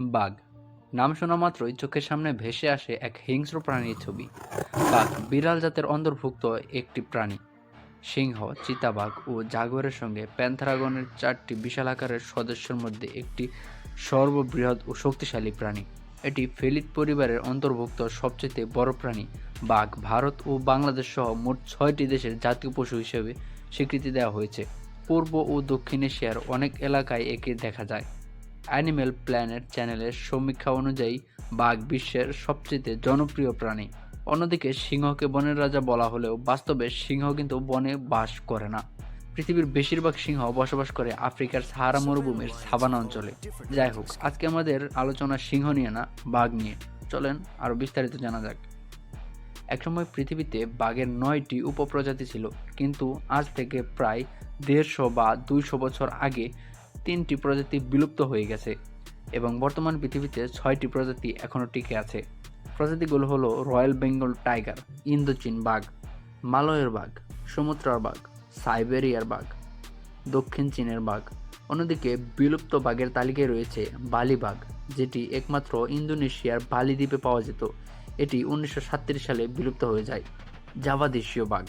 বাঘ। নাম শোনা মাত্রই চোখের সামনে ভেসে আসে এক হিংস্র প্রাণীর ছবি। বাঘ বিড়াল জাতের অন্তর্ভুক্ত একটি প্রাণী। সিংহ, চিতাবাঘ ও জাগরের সঙ্গে প্যান্থারাগনের চারটি বিশাল আকারের সদস্যের মধ্যে একটি সর্ববৃহৎ ও শক্তিশালী প্রাণী। এটি ফেলিট পরিবারের অন্তর্ভুক্ত সবচেয়ে বড় প্রাণী। বাঘ ভারত ও বাংলাদেশ সহ মোট ছয়টি দেশের জাতীয় পশু হিসেবে স্বীকৃতি দেওয়া হয়েছে। পূর্ব ও দক্ষিণ এশিয়ার অনেক এলাকায় একে দেখা যায়। অ্যানিম্যাল প্ল্যানেট চ্যানেলের সমীক্ষা অনুযায়ী বাঘ বিশ্বের সবচেয়ে জনপ্রিয় প্রাণী। অন্যদিকে সিংহকে বনের রাজা বলা হলেও বাস্তবে সিংহ কিন্তু বনে বাস করে না। পৃথিবীর বেশিরভাগ সিংহ বসবাস করে আফ্রিকার সাহারা মরুভূমির সাবানা অঞ্চলে। যাই হোক, আজকে আমাদের আলোচনা সিংহ নিয়ে না, বাঘ নিয়ে। চলেন আরও বিস্তারিত জানা যাক। একসময় পৃথিবীতে বাঘের নয়টি উপপ্রজাতি ছিল, কিন্তু আজ থেকে প্রায় দেড়শো বা দুইশো বছর আগে তিনটি প্রজাতি বিলুপ্ত হয়ে গেছে এবং বর্তমান পৃথিবীতে ছয়টি প্রজাতি এখনও টিকে আছে। প্রজাতিগুলো হলো রয়্যাল বেঙ্গল টাইগার, ইন্দোচীন বাঘ, মালয়ের বাঘ, সমুদ্রার বাঘ, সাইবেরিয়ার বাঘ, দক্ষিণ চীনের বাঘ। অন্যদিকে বিলুপ্ত বাঘের তালিকায় রয়েছে বালি বাঘ, যেটি একমাত্র ইন্দোনেশিয়ার বালি দ্বীপে পাওয়া যেত। এটি উনিশশো সালে বিলুপ্ত হয়ে যায়। জাভা দেশীয় বাঘ।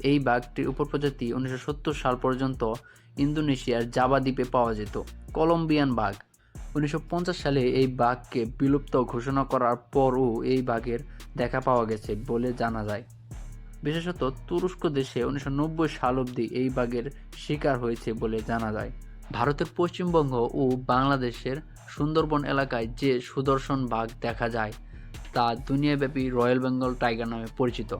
এই বাঘটির উপপ্রজাতি উনিশশো সত্তর সাল পর্যন্ত ইন্দোনেশিয়ার জাবা দ্বীপে পাওয়া যেত, কলম্বিয়ান বাঘ। উনিশশো পঞ্চাশ সালে এই বাঘকে বিলুপ্ত ঘোষণা করার পরও এই বাঘের দেখা পাওয়া গেছে বলে জানা যায়। বিশেষত তুরস্ক দেশে উনিশশো নব্বই সাল অবধি এই বাঘের শিকার হয়েছে বলে জানা যায়। ভারতের পশ্চিমবঙ্গ ও বাংলাদেশের সুন্দরবন এলাকায় যে সুদর্শন বাঘ দেখা যায়, তা দুনিয়াব্যাপী রয়্যাল বেঙ্গল টাইগার নামে পরিচিত,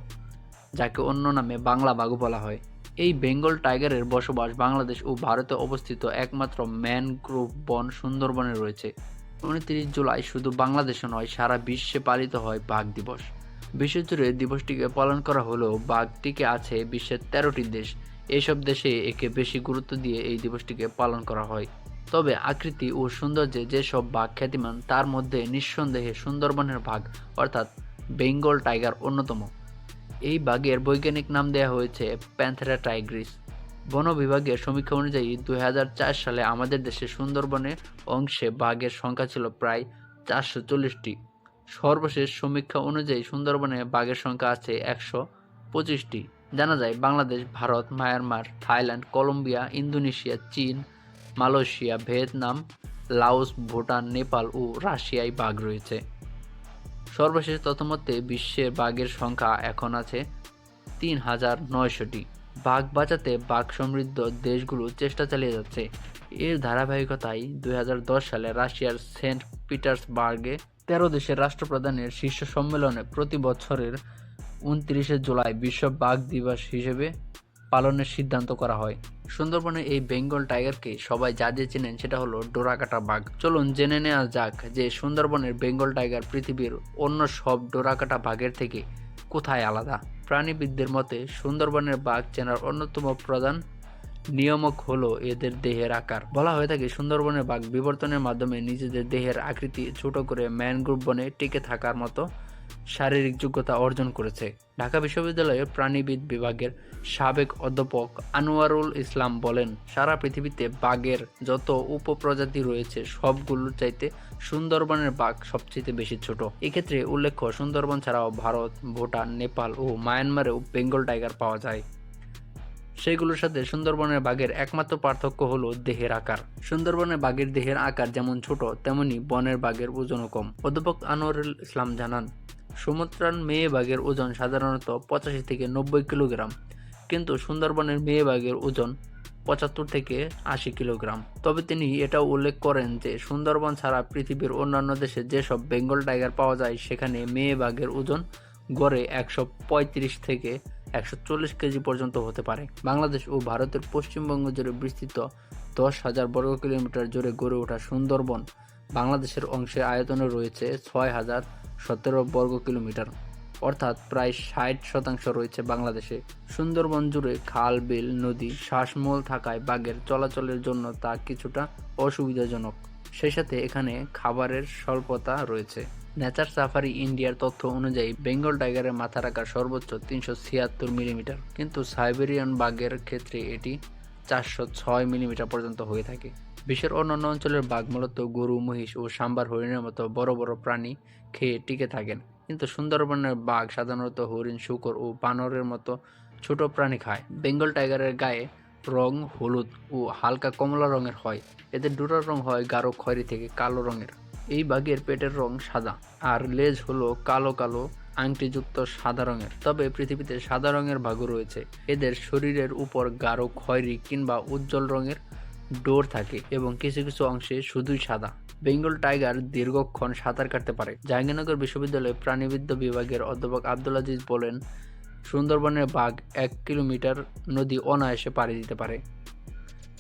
যাকে অন্য নামে বাংলা বাঘও বলা হয়। এই বেঙ্গল টাইগারের বসবাস বাংলাদেশ ও ভারতে অবস্থিত একমাত্র ম্যানগ্রোভ বন সুন্দরবনে রয়েছে। উনত্রিশ জুলাই শুধু বাংলাদেশে নয়, সারা বিশ্বে পালিত হয় বাঘ দিবস। বিশ্বজুড়ে দিবসটিকে পালন করা হলেও বাঘটিকে আছে বিশ্বের তেরোটি দেশ। এইসব দেশে একে বেশি গুরুত্ব দিয়ে এই দিবসটিকে পালন করা হয়। তবে আকৃতি ও সৌন্দর্যে যেসব বাঘ খ্যাতিমান, তার মধ্যে নিঃসন্দেহে সুন্দরবনের বাঘ, অর্থাৎ বেঙ্গল টাইগার অন্যতম। এই বাঘের বৈজ্ঞানিক নাম দেওয়া হয়েছে প্যান্থেরা টাইগ্রিস। বন বিভাগের সমীক্ষা অনুযায়ী দু হাজার চার সালে আমাদের দেশে সুন্দরবনের অংশে বাঘের সংখ্যা ছিল প্রায় চারশো চল্লিশটি। সর্বশেষ সমীক্ষা অনুযায়ী সুন্দরবনে বাঘের সংখ্যা আছে একশো পঁচিশটি। জানা যায় Bangladesh, Bharat, Myanmar, Thailand, Colombia, Indonesia, চীন, Malaysia, Vietnam, Laos, Bhutan, Nepal ও রাশিয়ায় বাঘ রয়েছে। সর্বশেষ তথ্যমতে, বিশ্বের বাঘের সংখ্যা এখন আছে তিন হাজার নয়শোটি। বাঘ বাঁচাতে বাঘ সমৃদ্ধ দেশগুলো চেষ্টা চালিয়ে যাচ্ছে। এর ধারাবাহিকতায় দুই হাজার দশ সালে রাশিয়ার সেন্ট পিটার্সবার্গে তেরো দেশের রাষ্ট্রপ্রধানের শীর্ষ সম্মেলনে প্রতি বছরের উনত্রিশে জুলাই বিশ্ব বাঘ দিবস হিসেবে পালনের সিদ্ধান্ত করা হয়। সুন্দরবনে এই বেঙ্গল টাইগারকে সবাই যা যে চেনেন সেটা হলো ডোরাকাটা বাঘ। চলুন জেনে নেওয়া যাক যে সুন্দরবনের বেঙ্গল টাইগার পৃথিবীর অন্য সব ডোরাকাটা বাঘের থেকে কোথায় আলাদা? প্রাণীবিদদের মতে, সুন্দরবনের বাঘ চেনার অন্যতম প্রধান নিয়ামক হলো এদের দেহের আকার। বলা হয়ে থাকে, সুন্দরবনের বাঘ বিবর্তনের মাধ্যমে নিজেদের দেহের আকৃতি ছোট করে ম্যানগ্রোভ বনে টিকে থাকার মতো শারীরিক যোগ্যতা অর্জন করেছে। ঢাকা বিশ্ববিদ্যালয়ের প্রাণীবিদ বিভাগের সাবেক অধ্যাপক আনোয়ারুল ইসলাম বলেন, সারা পৃথিবীতে বাঘের যত উপপ্রজাতি রয়েছে, সবগুলোর চাইতে সুন্দরবনের বাঘ সবচেয়ে বেশি ছোট। এক্ষেত্রে উল্লেখ্য, সুন্দরবন ছাড়াও ভারত, ভুটান, নেপাল ও মায়ানমারেও বেঙ্গল টাইগার পাওয়া যায়। সেগুলোর সাথে সুন্দরবনের বাঘের একমাত্র পার্থক্য হলো দেহের আকার। সুন্দরবনের বাঘের দেহের আকার যেমন ছোট, তেমনি বনের বাঘের ওজনও কম। অধ্যাপক আনোয়ারুল ইসলাম জানান সুমাত্রান মেয়ে বাঘের ওজন সাধারণত পঁচাশি থেকে নব্বই কিলোগ্রাম, কিন্তু সুন্দরবনের মেয়ে বাঘের ওজন পঁচাত্তর থেকে আশি কিলোগ্রাম। তবে তিনি এটাও উল্লেখ করেন যে, সুন্দরবন ছাড়া পৃথিবীর অন্যান্য দেশে যেসব বেঙ্গল টাইগার পাওয়া যায়, সেখানে মেয়ে বাঘের ওজন গড়ে একশো পঁয়ত্রিশ থেকে একশো চল্লিশ কেজি পর্যন্ত হতে পারে। বাংলাদেশ ও ভারতের পশ্চিমবঙ্গ জুড়ে বিস্তৃত দশ হাজার বর্গ কিলোমিটার জুড়ে গড়ে ওঠা সুন্দরবন বাংলাদেশের অংশের আয়তনে রয়েছে ছয় হাজার সতেরো বর্গ কিলোমিটার। অর্থাৎ প্রায় ষাট শতাংশ রয়েছে বাংলাদেশে। সুন্দরবন জুড়ে খাল, বিল, নদী, শ্বাসমূল থাকায় বাঘের চলাচলের জন্য তা কিছুটা অসুবিধাজনক। সেই সাথে এখানে খাবারের স্বল্পতা রয়েছে। নেচার সাফারি ইন্ডিয়ার তথ্য অনুযায়ী বেঙ্গল টাইগারের মাথার আকার সর্বোচ্চ তিনশো ছিয়াত্তর মিলিমিটার, কিন্তু সাইবেরিয়ান বাঘের ক্ষেত্রে এটি চারশো ছয় মিলিমিটার পর্যন্ত হয়ে থাকে। বিশ্বের অন্যান্য অঞ্চলের বাঘ মূলত গরু, মহিষ ও সাম্বার হরিণের মতো বড় বড় প্রাণী খেয়ে টিকে থাকেন। কিন্তু সুন্দরবনের বাঘ সাধারণত হরিণ, শুকর ও বানরের মতো ছোট প্রাণী খায়। বেঙ্গল টাইগারের গায়ে রং হলুদ ও হালকা কমলা রঙের হয়। এদের ডোরার রং হয় গাঢ়, খয়েরি থেকে কালো রঙের। এই বাঘের পেটের রং সাদা আর লেজ হলো কালো কালো, আংটিযুক্ত সাদা রঙের। তবে পৃথিবীতে সাদা রঙের বাঘও রয়েছে। এদের শরীরের উপর গাঢ়, খয়েরি কিংবা উজ্জ্বল রঙের ডোর থাকে এবং কিছু কিছু অংশে শুধুই সাদা। বেঙ্গল টাইগার দীর্ঘক্ষণ সাঁতার কাটতে পারে। জাহাঙ্গীরনগর বিশ্ববিদ্যালয়ের প্রাণীবিদ্যা বিভাগের অধ্যাপক আব্দুল আজিজ বলেন, সুন্দরবনের বাঘ এক কিলোমিটার নদী অনায়াসে পাড়ি দিতে পারে।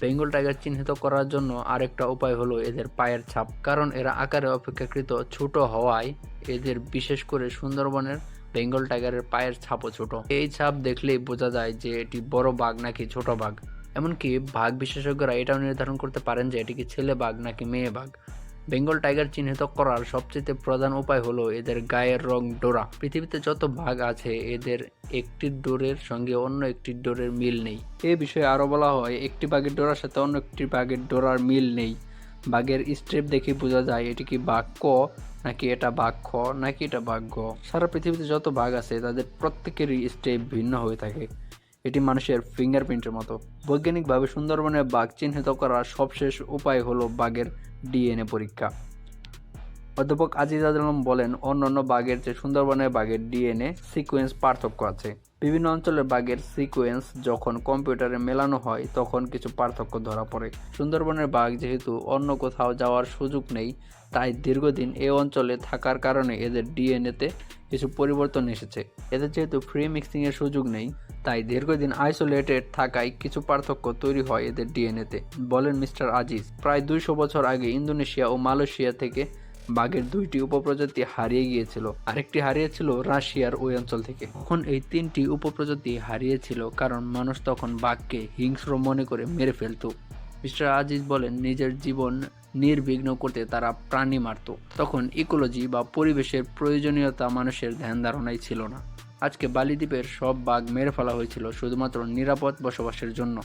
বেঙ্গল টাইগার চিহ্নিত করার জন্য আরেকটা উপায় হলো এদের পায়ের ছাপ, কারণ এরা আকারে অপেক্ষাকৃত ছোট হওয়ায় এদের বিশেষ করে সুন্দরবনের বেঙ্গল টাইগারের পায়ের ছাপও ছোট। এই ছাপ দেখলেই বোঝা যায় যে এটি বড় বাঘ নাকি ছোট বাঘ। এমনকি বাঘ বিশেষজ্ঞরা এটাও নির্ধারণ করতে পারেন যে এটি কি ছেলে বাঘ নাকি মেয়ে বাঘ। বেঙ্গল টাইগার চিহ্নিত করার সবচেয়ে প্রধান উপায় হলো এদের গায়ের রং ডোরা। পৃথিবীতে যত বাঘ আছে, এদের একটি ডোরের সঙ্গে অন্য একটি ডোরের মিল নেই। এ বিষয়ে আরও বলা হয়, একটি বাঘের ডোরার সাথে অন্য একটি বাঘের ডোরার মিল নেই। বাঘের স্ট্রেপ দেখে বোঝা যায়, এটি কি বাঘ ক, নাকি এটা বাঘ খ, নাকি এটা বাঘ গ। সারা পৃথিবীতে যত বাঘ আছে, তাদের প্রত্যেকেরই স্টেপ ভিন্ন হয়ে থাকে। এটি মানুষের ফিঙ্গারপ্রিন্টের মতো। বৈজ্ঞানিকভাবে সুন্দরবনের বাঘ চিহ্নিত করার সবশেষ উপায় হলো বাঘের ডিএনএ পরীক্ষা। অধ্যাপক আজিজ আলম বলেন, অন্যান্য বাঘের চেয়ে সুন্দরবনের বাঘের ডিএনএ সিকোয়েন্স পার্থক্য আছে। বিভিন্ন অঞ্চলের বাঘের সিকোয়েন্স যখন কম্পিউটারে মেলানো হয়, তখন কিছু পার্থক্য ধরা পড়ে। সুন্দরবনের বাঘ যেহেতু অন্য কোথাও যাওয়ার সুযোগ নেই, তাই দীর্ঘদিন এ অঞ্চলে থাকার কারণে এদের ডিএনএতে কিছু পরিবর্তন এসেছে। এদের যেহেতু ফ্রি মিক্সিংয়ের সুযোগ নেই তাই দীর্ঘদিন আইসোলেটেড থাকায় কিছু পার্থক্য তৈরি হয় এদের ডিএনএতে বলেন মিস্টার আজিজ, প্রায় দুইশো বছর আগে ইন্দোনেশিয়া ও মালয়েশিয়া থেকে বাঘের দুইটি উপপ্রজাতি হারিয়ে গিয়েছিল। আরেকটি হারিয়েছিল রাশিয়ার ওই অঞ্চল থেকে। তখন এই তিনটি উপপ্রজাতি হারিয়েছিল কারণ মানুষ তখন বাঘকে হিংস্র মনে করে মেরে ফেলতো। মিস্টার আজিজ বলেন, নিজের জীবন নির্বিঘ্ন করতে তারা প্রাণী মারত। তখন ইকোলজি বা পরিবেশের প্রয়োজনীয়তা মানুষের ধ্যান ধারণাই ছিল না। আজকে বালিদ্বীপের সব বাঘ মেরে ফেলা হয়েছিল শুধুমাত্র নিরাপদ বসবাসের জন্য।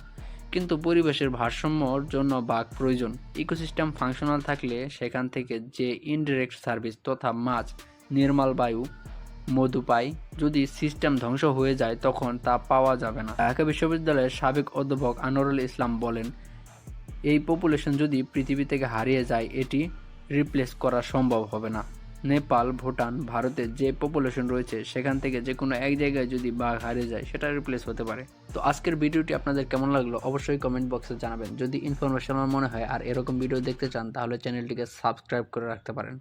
কিন্তু পরিবেশের ভারসাম্যর জন্য বাঘ প্রয়োজন। ইকোসিস্টেম ফাংশনাল থাকলে সেখান থেকে যে ইনডিরেক্ট সার্ভিস তথা মাছ, নির্মাল বায়ু, মধু পাই যদি সিস্টেম ধ্বংস হয়ে যায় তখন তা পাওয়া যাবে না। ঢাকা বিশ্ববিদ্যালয়ের সাবেক অধ্যাপক আনোয়ারুল ইসলাম বলেন, এই পপুলেশন যদি পৃথিবী থেকে হারিয়ে যায়, এটি রিপ্লেস করা সম্ভব হবে না। নেপাল, ভুটান ভারতের যে পপুলেশন রয়েছে, সেখান থেকে যে কোনো এক জায়গায় যদি বাঘ হারিয়ে যায়, সেটা রিপ্লেস হতে পারে। তো আজকের ভিডিওটি আপনাদের কেমন লাগল অবশ্যই কমেন্ট বক্সে জানাবেন। যদি ইনফরমেশনাল মনে হয় আর এরকম ভিডিও দেখতে চান, তাহলে চ্যানেলটিকে সাবস্ক্রাইব করে রাখতে পারেন।